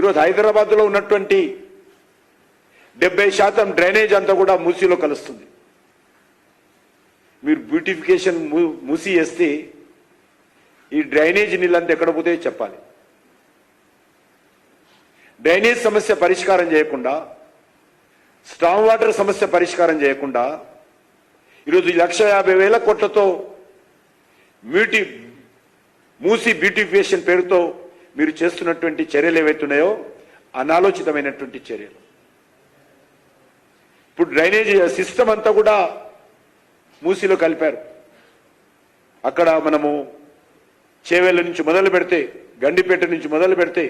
ఈరోజు హైదరాబాద్లో ఉన్నటువంటి డెబ్బై శాతం డ్రైనేజ్ అంతా కూడా మూసీలో కలుస్తుంది. మీరు బ్యూటిఫికేషన్ మూసి వేస్తే ఈ డ్రైనేజ్ నీళ్ళంతా ఎక్కడ పోతే చెప్పాలి. డ్రైనేజ్ సమస్య పరిష్కారం చేయకుండా స్ట్రాంగ్ వాటర్ సమస్య పరిష్కారం చేయకుండా ఈరోజు లక్ష యాభై వేల కోట్లతో బ్యూటీ మూసి బ్యూటిఫికేషన్ పేరుతో మీరు చేస్తున్నటువంటి చర్యలు ఏవైతున్నాయో అనాలోచితమైనటువంటి చర్యలు. ఇప్పుడు డ్రైనేజ్ సిస్టమ్ అంతా కూడా మూసీలో కలిపారు. అక్కడ మనము చేవేళ్ళ నుంచి మొదలు పెడితే గండిపేట నుంచి మొదలు పెడితే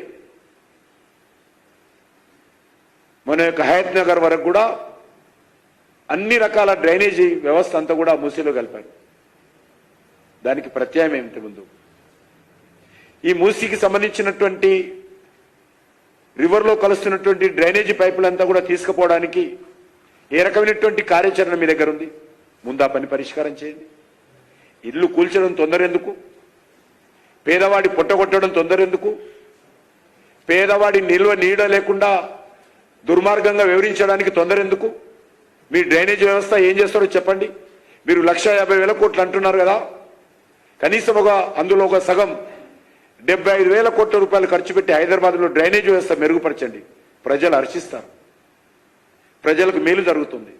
మన యొక్క హయత్ నగర్ వరకు కూడా అన్ని రకాల డ్రైనేజీ వ్యవస్థ అంతా కూడా మూసీలో కలిపారు. దానికి ప్రత్యాయం ఏమిటి ముందు? ఈ మూసీకి సంబంధించినటువంటి రివర్లో కలుస్తున్నటువంటి డ్రైనేజీ పైపులంతా కూడా తీసుకుపోవడానికి ఏ రకమైనటువంటి కార్యాచరణ మీ దగ్గర ఉంది? ముందు ఆ పని పరిష్కారం చేయండి. ఇల్లు కూల్చడం తొందర ఎందుకు పేదవాడి పొట్టగొట్టడం తొందర ఎందుకు పేదవాడి నిల్వ నీడ లేకుండా దుర్మార్గంగా వివరించడానికి తొందర ఎందుకు మీ డ్రైనేజ్ వ్యవస్థ ఏం చేస్తారో చెప్పండి. మీరు లక్ష యాభై వేల కోట్లు అంటున్నారు కదా. కనీసం ఒక అందులో ఒక సగం డెబ్బై ఐదు వేల కోట్ల రూపాయలు ఖర్చు పెట్టి హైదరాబాద్లో డ్రైనేజ్ వ్యవస్థ మెరుగుపరచండి. ప్రజలు హర్షిస్తారు. ప్రజలకు మేలు జరుగుతుంది.